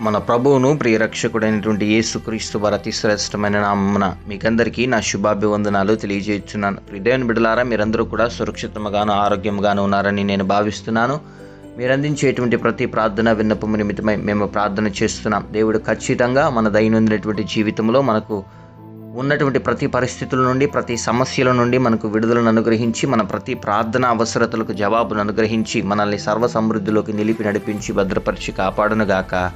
మన ప్రభువును ప్రియరక్షకుడైనటువంటి యేసుక్రీస్తు వారి అతి శ్రేష్టమైన నామమున మీకందరికీ నా శుభాభివందనాలు తెలియజేస్తున్నాను. హృదయం బిడలారా మీరందరూ కూడా సురక్షితంగాను ఆరోగ్యంగాను ఉన్నారని నేను భావిస్తున్నాను. మీరు అందించేటువంటి ప్రతి ప్రార్థన విన్నపము నిమిత్తమై మేము ప్రార్థన చేస్తున్నాం. దేవుడు ఖచ్చితంగా మన దైనందినటువంటి జీవితంలో మనకు ఉన్నటువంటి ప్రతి పరిస్థితుల నుండి ప్రతి సమస్యల నుండి మనకు విడుదలను అనుగ్రహించి మన ప్రతి ప్రార్థన అవసరతలకు జవాబును అనుగ్రహించి మనల్ని సర్వసమృద్ధిలోకి నిలిపి నడిపించి భద్రపరిచి కాపాడునుగాక.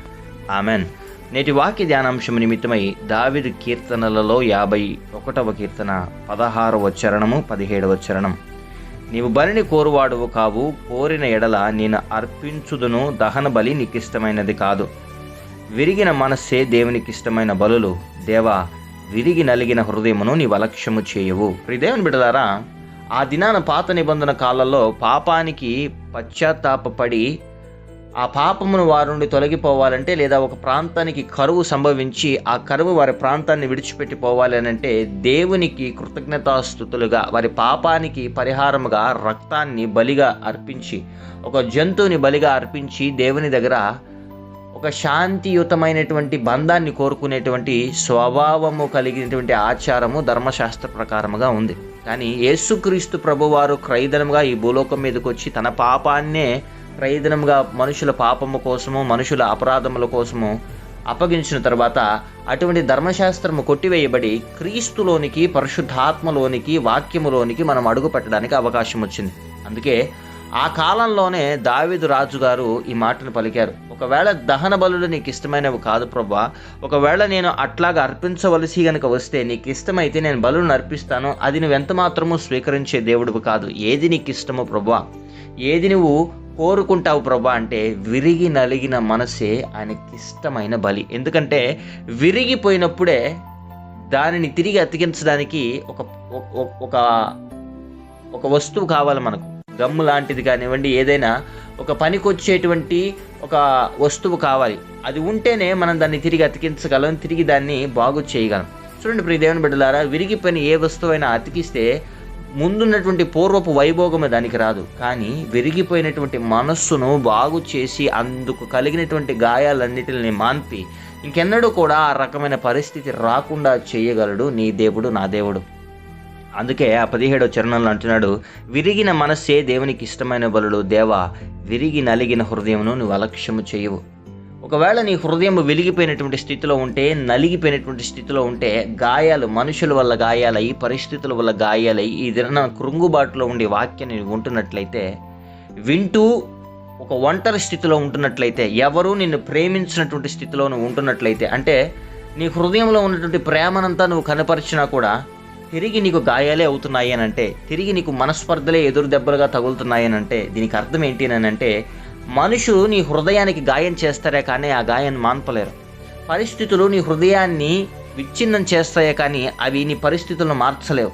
ఆమెన్. నేటి వాక్య ధ్యానాంశం నిమిత్తమై దావిదు కీర్తనలలో యాభై ఒకటవ కీర్తన పదహారవ చరణము పదిహేడవ చరణం. నీవు బలిని కోరువాడువు కావు కోరిన ఎడల నేను అర్పించుదును దహన బలి నీకిష్టమైనది కాదు. విరిగిన మనస్సే దేవునికి ఇష్టమైన బలులు దేవా విరిగి నలిగిన హృదయమును నీవు అలక్ష్యము చేయవు. దేవుని బిడలారా ఆ దినాన పాత నిబంధన కాలంలో పాపానికి పశ్చాత్తాపపడి ఆ పాపమును వారి నుండి తొలగిపోవాలంటే లేదా ఒక ప్రాంతానికి కరువు సంభవించి ఆ కరువు వారి ప్రాంతాన్ని విడిచిపెట్టి పోవాలి అని అంటే దేవునికి కృతజ్ఞతాస్థుతులుగా వారి పాపానికి పరిహారముగా రక్తాన్ని బలిగా అర్పించి ఒక జంతువుని బలిగా అర్పించి దేవుని దగ్గర ఒక శాంతియుతమైనటువంటి బంధాన్ని కోరుకునేటువంటి స్వభావము కలిగినటువంటి ఆచారము ధర్మశాస్త్ర ప్రకారముగా ఉంది. కానీ యేసుక్రీస్తు ప్రభువారు క్రైదనముగా ఈ భూలోకం మీదకి వచ్చి తన పాపాన్నే ప్రయోజనంగా మనుషుల పాపము కోసము మనుషుల అపరాధముల కోసము అప్పగించిన తర్వాత అటువంటి ధర్మశాస్త్రము కొట్టివేయబడి క్రీస్తులోనికి పరిశుద్ధాత్మలోనికి వాక్యములోనికి మనం అడుగు పెట్టడానికి అవకాశం వచ్చింది. అందుకే ఆ కాలంలోనే దావిదు రాజు గారు ఈ మాటను పలికారు. ఒకవేళ దహన బలులు నీకు ఇష్టమైనవి కాదు ప్రభా ఒకవేళ నేను అట్లాగా అర్పించవలసి గనుక వస్తే నీకు ఇష్టమైతే నేను బలులను అర్పిస్తాను. అది నువ్వు ఎంత మాత్రము స్వీకరించే దేవుడివి కాదు. ఏది నీకు ఇష్టమో ప్రభా ఏది నువ్వు కోరుకుంటావు ప్రభా అంటే విరిగి నలిగిన మనసే ఆయనకి ఇష్టమైన బలి. ఎందుకంటే విరిగిపోయినప్పుడే దానిని తిరిగి అతికించడానికి ఒక ఒక ఒక వస్తువు కావాలి మనకు. గమ్ము లాంటిది కానివ్వండి ఏదైనా ఒక పనికొచ్చేటువంటి ఒక వస్తువు కావాలి. అది ఉంటేనే మనం దాన్ని తిరిగి అతికించగలం తిరిగి దాన్ని బాగు చేయగలం. చూడండి ప్రియ దేవుని బిడ్డలారా విరిగిపోయిన ఏ వస్తువైనా అతికిస్తే ముందున్నటువంటి పూర్వపు వైభోగమే దానికి రాదు. కానీ విరిగిపోయినటువంటి మనస్సును బాగు చేసి అందుకు కలిగినటువంటి గాయాలన్నిటిని మాన్పి ఇంకెన్నడూ కూడా ఆ రకమైన పరిస్థితి రాకుండా చేయగలడు నీ దేవుడు నా దేవుడు. అందుకే ఆ పదిహేడో చరణంలో అంటున్నాడు విరిగిన మనస్సే దేవునికి ఇష్టమైన బలుడు. దేవా విరిగి నలిగిన హృదయమును నువ్వు అలక్ష్యము చేయవు. ఒకవేళ నీ హృదయం వెలిగిపోయినటువంటి స్థితిలో ఉంటే నలిగిపోయినటువంటి స్థితిలో ఉంటే గాయాలు మనుషుల వల్ల గాయాలై పరిస్థితుల వల్ల గాయాలై ఈ దిన కృంగుబాటులో ఉండే వాక్యాన్ని ఉంటున్నట్లయితే వింటూ ఒక ఒంటరి స్థితిలో ఉంటున్నట్లయితే ఎవరు నిన్ను ప్రేమించినటువంటి స్థితిలో నువ్వు ఉంటున్నట్లయితే అంటే నీ హృదయంలో ఉన్నటువంటి ప్రేమనంతా నువ్వు కనపరిచినా కూడా తిరిగి నీకు గాయాలే అవుతున్నాయి అని అంటే తిరిగి నీకు మనస్పర్ధలే ఎదురు దెబ్బలుగా తగులుతున్నాయి అని అంటే దీనికి అర్థం ఏంటి అని అంటే మనుషులు నీ హృదయానికి గాయం చేస్తారే కానీ ఆ గాయాన్ని మాన్పలేరు. పరిస్థితులు నీ హృదయాన్ని విచ్ఛిన్నం చేస్తాయే కానీ అవి నీ పరిస్థితులను మార్చలేవు.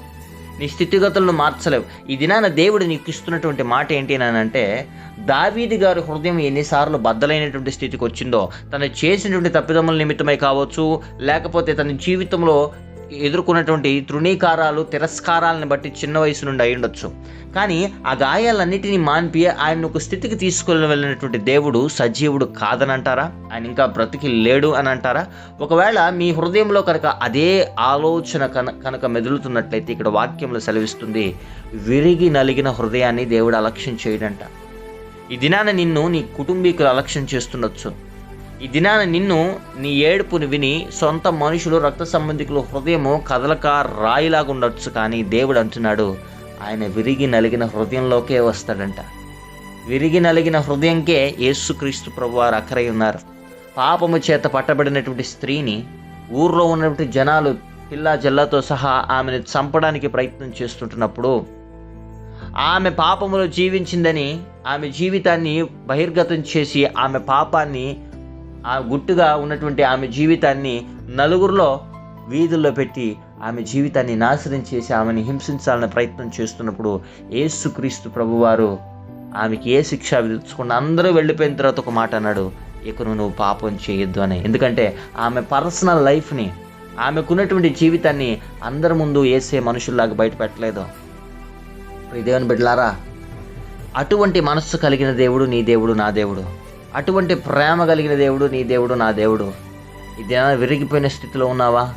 నీ స్థితిగతులను మార్చలేవు. ఈ దినాన దేవుడు నీకు ఇస్తున్నటువంటి మాట ఏంటి అని అంటే దావీది గారి హృదయం ఎన్నిసార్లు బద్దలైనటువంటి స్థితికి వచ్చిందో తను చేసినటువంటి తప్పిదముల నిమిత్తమై కావచ్చు లేకపోతే తన జీవితంలో ఎదుర్కొన్నటువంటి తృణీకారాలు తిరస్కారాలను బట్టి చిన్న వయసు నుండి అయి ఉండొచ్చు. కానీ ఆ గాయాలన్నిటినీ మాన్పి ఆయన ఒక స్థితికి తీసుకుని వెళ్ళినటువంటి దేవుడు సజీవుడు కాదనంటారా? ఆయన ఇంకా బ్రతికి లేడు అని అంటారా ఒకవేళ మీ హృదయంలో కనుక అదే ఆలోచన కన కనుక మెదులుతున్నట్లయితే ఇక్కడ వాక్యంలో సెలవిస్తుంది విరిగి నలిగిన హృదయాన్ని దేవుడు అలక్ష్యం చేయడంట. ఈ దినాన నిన్ను నీ కుటుంబీకులు అలక్ష్యం చేస్తుండొచ్చు. ఈ దినాన నిన్ను నీ ఏడుపుని విని సొంత మనుషులు రక్త సంబంధికుల హృదయము కదలక రాయిలాగా ఉండొచ్చు కానీ దేవుడు అంటున్నాడు ఆయన విరిగి నలిగిన హృదయంలోకే వస్తాడంట. విరిగి నలిగిన హృదయంకే యేసుక్రీస్తు ప్రభు వారు అక్కరై ఉన్నారు. పాపము చేత పట్టబడినటువంటి స్త్రీని ఊర్లో ఉన్నటువంటి జనాలు పిల్ల జల్లతో సహా ఆమెను చంపడానికి ప్రయత్నం చేస్తుంటున్నప్పుడు ఆమె పాపములో జీవించిందని ఆమె జీవితాన్ని బహిర్గతం చేసి ఆమె పాపాన్ని ఆ గుట్టుగా ఉన్నటువంటి ఆమె జీవితాన్ని నలుగురిలో వీధుల్లో పెట్టి ఆమె జీవితాన్ని నాశనం చేసి ఆమెను హింసించాలని ప్రయత్నం చేస్తున్నప్పుడు ఏసుక్రీస్తు ప్రభువారు ఆమెకి ఏ శిక్ష విధించకుండా అందరూ వెళ్ళిపోయిన తర్వాత ఒక మాట అన్నాడు ఇక నువ్వు పాపం చేయొద్దు అని. ఎందుకంటే ఆమె పర్సనల్ లైఫ్ని ఆమెకున్నటువంటి జీవితాన్ని అందరి ముందు వేసే మనుషుల్లాగా బయటపెట్టలేదు. దేవుని బిడ్డలారా అటువంటి మనస్సు కలిగిన దేవుడు నీ దేవుడు నా దేవుడు. అటువంటి ప్రేమ కలిగిన దేవుడు నీ దేవుడు నా దేవుడు. ఇది విరిగిపోయిన స్థితిలో ఉన్నావా?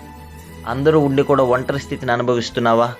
అందరూ ఉండి కూడా ఒంటరి స్థితిని అనుభవిస్తున్నావా?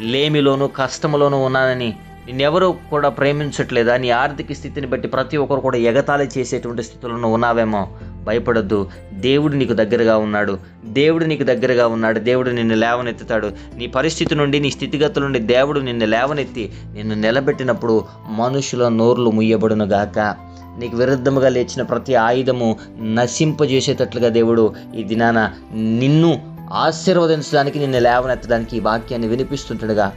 లేమిలోను కష్టంలోనూ ఉన్నానని నిన్నెవరూ కూడా ప్రేమించట్లేదా? నీ ఆర్థిక స్థితిని బట్టి ప్రతి ఒక్కరు కూడా ఎగతాళి చేసేటువంటి స్థితులను ఉన్నావేమో. భయపడొద్దు. దేవుడు నీకు దగ్గరగా ఉన్నాడు. దేవుడు నీకు దగ్గరగా ఉన్నాడు. దేవుడు నిన్ను లేవనెత్తుతాడు. నీ పరిస్థితి నుండి నీ స్థితిగతుల నుండి దేవుడు నిన్ను లేవనెత్తి నిన్ను నిలబెట్టినప్పుడు మనుషుల నోర్లు ముయ్యబడును గాక నీకు విరుద్ధముగా లేచిన ప్రతి ఆయుధము నశింపజేసేటట్లుగా దేవుడు ఈ దినాన నిన్ను ఆశీర్వదించడానికి నిన్ను లేవనెత్తడానికి ఈ వాక్యాన్ని వినిపిస్తుంటాడుగా.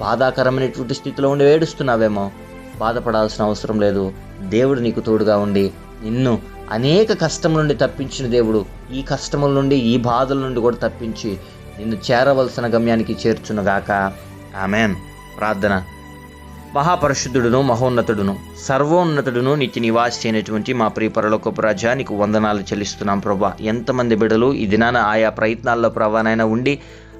బాధాకరమైనటువంటి స్థితిలో ఉండి ఏడుస్తున్నావేమో. బాధపడాల్సిన అవసరం లేదు. దేవుడు నీకు తోడుగా ఉండి నిన్ను అనేక కష్టం నుండి తప్పించిన దేవుడు ఈ కష్టముల నుండి ఈ బాధల నుండి కూడా తప్పించి నిన్ను చేరవలసిన గమ్యానికి చేర్చునుగాక. ఆమెన్. ప్రార్థన. మహాపరిశుద్ధుడును మహోన్నతుడును సర్వోన్నతుడును నిత్య నివాసి అయినటువంటి మా ప్రియ పరలోకపు రాజా నీకు వందనాలు చెల్లిస్తున్నాం ప్రభా. ఎంతమంది బిడలు ఈ దినాన ఆయా ప్రయత్నాల్లో ప్రభానైనా ఉండి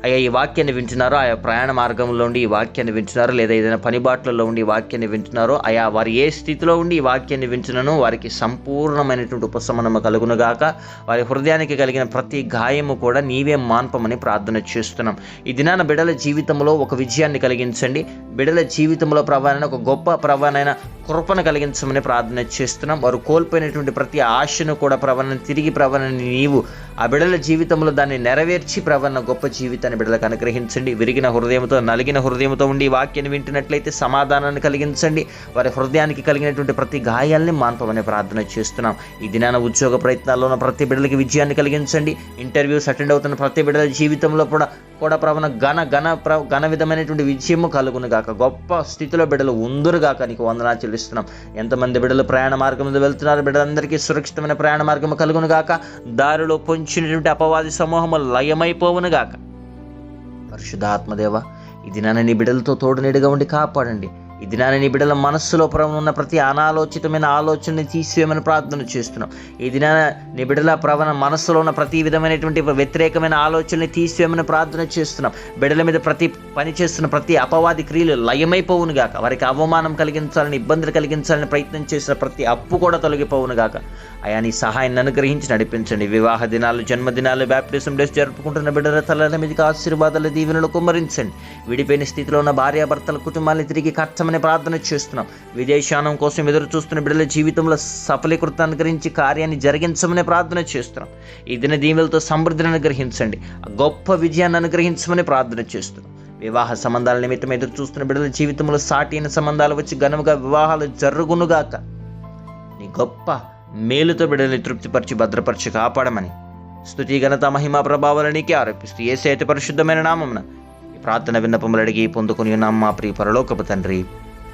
అయ్యా ఈ వాక్యాన్ని వింటున్నారో? ఆయా ప్రయాణ మార్గంలో ఉండి ఈ వాక్యాన్ని వింటున్నారో? లేదా ఏదైనా పనిబాట్లలో ఉండి ఈ వాక్యాన్ని వింటున్నారో? ఆయా వారు ఏ స్థితిలో ఉండి ఈ వాక్యాన్ని వింటున్నానో వారికి సంపూర్ణమైనటువంటి ఉపశమనము కలుగునుగాక వారి హృదయానికి కలిగిన ప్రతి గాయము కూడా నీవే మాన్పమని ప్రార్థన చేస్తున్నాం. ఈ దినాన బిడల జీవితంలో ఒక విజయాన్ని కలిగించండి. బిడల జీవితంలో ప్రభానైన ఒక గొప్ప ప్రభానైన కృపను కలిగించమని ప్రార్థన చేస్తున్నాం. వారు కోల్పోయినటువంటి ప్రతి ఆశను కూడా ప్రవణ తిరిగి ప్రవణని నీవు ఆ బిడల జీవితంలో దాన్ని నెరవేర్చి ప్రవణ గొప్ప జీవితాన్ని బిడలకు అనుగ్రహించండి. విరిగిన హృదయంతో నలిగిన హృదయంతో ఉండి వాక్యాన్ని వింటున్నట్లయితే సమాధానాన్ని కలిగించండి. వారి హృదయానికి కలిగినటువంటి ప్రతి గాయాల్ని మాన్పమని ప్రార్థన చేస్తున్నాం. ఈ దినాన ఉద్యోగ ప్రయత్నాల్లో ఉన్న ప్రతి బిడ్డలకి విజయాన్ని కలిగించండి. ఇంటర్వ్యూస్ అటెండ్ అవుతున్న ప్రతి బిడ్డల జీవితంలో కూడా కూడా ప్రవణ ఘన ఘన ప్ర ఘన విధమైనటువంటి విజయము కలుగును గాక. గొప్ప స్థితిలో బిడ్డలు ఉందరుగాక నీకు వందనాచలు సెలవిస్తున్నాం ఎంతమంది బిడ్డలు ప్రయాణ మార్గం మీద వెళ్తున్నారు? బిడ్డలందరికీ సురక్షితమైన ప్రయాణ మార్గము కలుగును గాక. దారిలో పొంచినటువంటి అపవాది సమూహము లయమైపోవును గాక. పరిశుధాత్మదేవ ఇది నన్ను నీ బిడ్డలతో తోడు నీడుగా ఉండి కాపాడండి. ఈ దినాన నీ బిడ్డల మనస్సులో ప్రభు ఉన్న ప్రతి అనాలోచితమైన ఆలోచనని తీసివేయమని ప్రార్థన చేస్తున్నాం. ఈ దినాన నీ బిడ్డల ప్రవణ మనస్సులో ఉన్న ప్రతి విధమైనటువంటి వ్యతిరేకమైన ఆలోచనని తీసివేయమని ప్రార్థన చేస్తున్నాం. బిడ్డల మీద ప్రతి పని చేస్తున్న ప్రతి అపవాది క్రియలు లయమైపోవును గాక. వారికి అవమానం కలిగించాలని ఇబ్బందులు కలిగించాలని ప్రయత్నం చేసిన ప్రతి అప్పు కూడా తొలగిపోవును గాక. అయా నీ సహాయాన్ని అనుగ్రహించి నడిపించండి. వివాహ దినాలు జన్మదినాలు బ్యాప్టిజం డేస్ జరుపుకుంటున్న బిడ్డల తలల మీదకి ఆశీర్వాదాలు దీవెనలు కుమ్మరించండి. విడిపోయిన స్థితిలో ఉన్న భార్యాభర్తల కుటుంబాన్ని తిరిగి కట్టమని ప్రార్థన చేస్తున్నాం. విదేశానం కోసం ఎదురు చూస్తున్న బిడ్డల జీవితంలో సఫలీకృతం గురించి కార్యాన్ని జరిగించమని ప్రార్థన చేస్తున్నాం. ఈ దిన దీవెలతో సమృద్ధిని అనుగ్రహించండి. గొప్ప విజయాన్ని అనుగ్రహించమని ప్రార్థన చేస్తున్నాం. వివాహ సంబంధాల నిమిత్తం ఎదురు చూస్తున్న బిడ్డల జీవితంలో సాటి అయిన సంబంధాలు వచ్చి ఘనముగా వివాహాలు జరుగునుగాక. నీ గొప్ప మేలుతో బిడ్డల్ని తృప్తిపరిచి భద్రపరిచి కాపాడమని స్తుతి ఘనత మహిమ ప్రభావాలనికి ఆరోపిస్తూ ఏ సేత పరిశుద్ధమైన నామమున ఈ ప్రార్థన విన్నపములు అడిగి పొందుకుని ఉన్నాం. మా ప్రియ పరలోకపు తండ్రి